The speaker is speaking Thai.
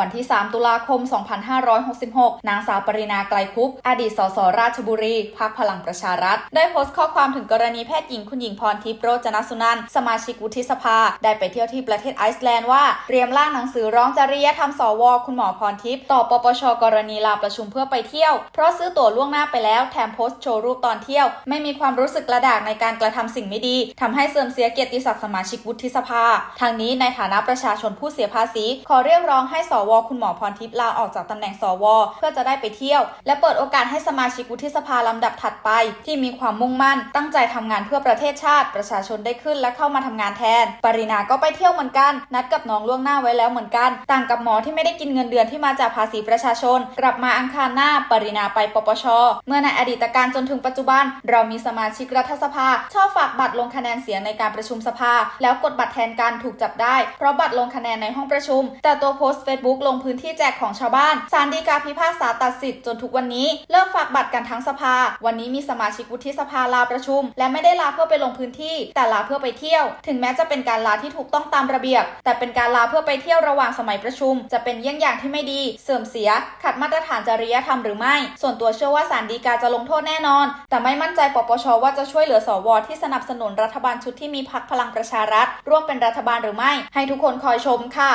วันที่ 3 ตุลาคม 2566 นางสาวปรินาไกลคุปอดีตสสราชบุรีพักพลังประชารัฐ ได้โพสต์ข้อความถึงกรณีแพทย์หญิงคุณหญิงพรทิพย์โรจนสุนันท์สมาชิกวุฒิสภา ได้ไปเที่ยวที่ประเทศไอซ์แลนด์ว่าเตรียมร่างหนังสือร้องจริยธรรมสว คุณหมอพรทิพย์ต่อปปชกรณีลาประชุมเพื่อไปเที่ยว เพราะซื้อตั๋วล่วงหน้าไปแล้วแถมโพสต์โชว์รูปตอนเที่ยว ไม่มีความรู้สึกกระดากในการกระทำสิ่งไม่ดีทำให้เสื่อมเสียเกียรติศักดิ์สมาชิกวุฒิสภาทางนี้ในฐานะประชาชนผู้เสียภาษี ขอเรียกร้องให้สวว คุณหมอพรทิพย์ลาออกจากตำแหน่งสว เพื่อจะได้ไปเที่ยว และเปิดโอกาสให้สมาชิกวุฒิสภาลำดับถัดไป ที่มีความมุ่งมั่น ตั้งใจทำงานเพื่อประเทศชาติ ประชาชนได้ขึ้นและเข้ามาทำงานแทน ปรินาก็ไปเที่ยวเหมือนกัน นัดกับน้องล่วงหน้าไว้แล้วเหมือนกัน ต่างกับหมอที่ไม่ได้กินเงินเดือนที่มาจากภาษีประชาชน กลับมาอังคารหน้า ปรินาไปปปช เมื่อในอดีตการจนถึงปัจจุบัน เรามีสมาชิกรัฐสภา ชอบฝากบัตรลงคะแนนเสียงในการประชุมสภา แล้วกดบัตรแทนกันถูกจับได้ เพราะบัตรลงคะแนนในห้องประชุม แต่ตัวโพสต์ Facebook ลงพื้นที่แจกของชาวบ้านศาลฎีกาพิพากษาตัดสิทธิ์จนทุกวันนี้เลิกฝากบัตรกันทั้งสภา วันนี้มีสมาชิกวุฒิสภาลาประชุม และไม่ได้ลาเพื่อไปลงพื้นที่ แต่ลาเพื่อไปเที่ยว ถึงแม้จะเป็นการลาที่ถูกต้องตามระเบียบ แต่เป็นการลาเพื่อไปเที่ยวระหว่างสมัยประชุม จะเป็นเยี่ยงอย่างที่ไม่ดี เสื่อมเสีย ขัดมาตรฐานจริยธรรมหรือไม่ ส่วนตัวเชื่อว่าศาลฎีกาจะลงโทษแน่นอน แต่ไม่มั่นใจปปชว่าจะช่วยเหลือสวที่สนับสนุนรัฐบาลชุดที่มีพรรคพลังประชารัฐ ร่วมเป็นรัฐบาลหรือไม่ ให้ทุกคนคอยชมค่ะ